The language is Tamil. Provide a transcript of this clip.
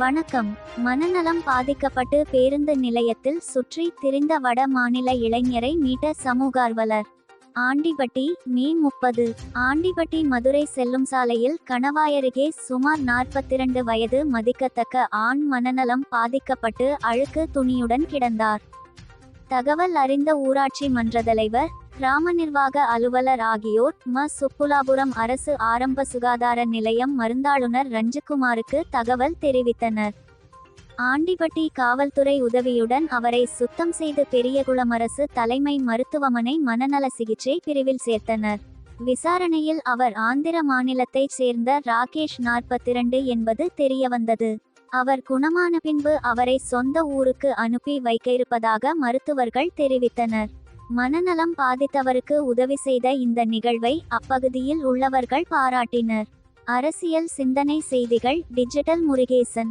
வணக்கம். மனநலம் பாதிக்கப்பட்டு பேருந்து நிலையத்தில் சுற்றி திரிந்த வட மாநில இளைஞரை மீட்ட சமூகார்வலர் ஆண்டிபட்டி மே முப்பது. ஆண்டிபட்டி மதுரை செல்லும் சாலையில் கணவாயருகே சுமார் நாற்பத்திரண்டு வயது மதிக்கத்தக்க ஆண் மனநலம் பாதிக்கப்பட்டு அழுக்கு துணியுடன் கிடந்தார். தகவல் அறிந்த ஊராட்சி மன்ற தலைவர் கிராம நிர்வாக அலுவலர் ஆகியோர் ம. சுப்புலாபுரம் அரசு ஆரம்ப சுகாதார நிலையம் மருந்தாளுநர் ரஞ்சுகுமாருக்கு தகவல் தெரிவித்தனர். ஆண்டிபட்டி காவல்துறை உதவியுடன் அவரை சுத்தம் செய்து பெரியகுளம் அரசு தலைமை மருத்துவமனை மனநல சிகிச்சை பிரிவில் சேர்த்தனர். விசாரணையில் அவர் ஆந்திர மாநிலத்தைச் சேர்ந்த ராகேஷ் நாற்பத்திரண்டு என்பது தெரியவந்தது. அவர் குணமான பின்பு அவரை சொந்த ஊருக்கு அனுப்பி வைக்க இருப்பதாக மருத்துவர்கள் தெரிவித்தனர். மனநலம் பாதித்தவருக்கு உதவி செய்த இந்த நிகழ்வை அப்பகுதியில் உள்ளவர்கள் பாராட்டினர். அரசியல் சிந்தனை செய்திகள் டிஜிட்டல் முருகேசன்.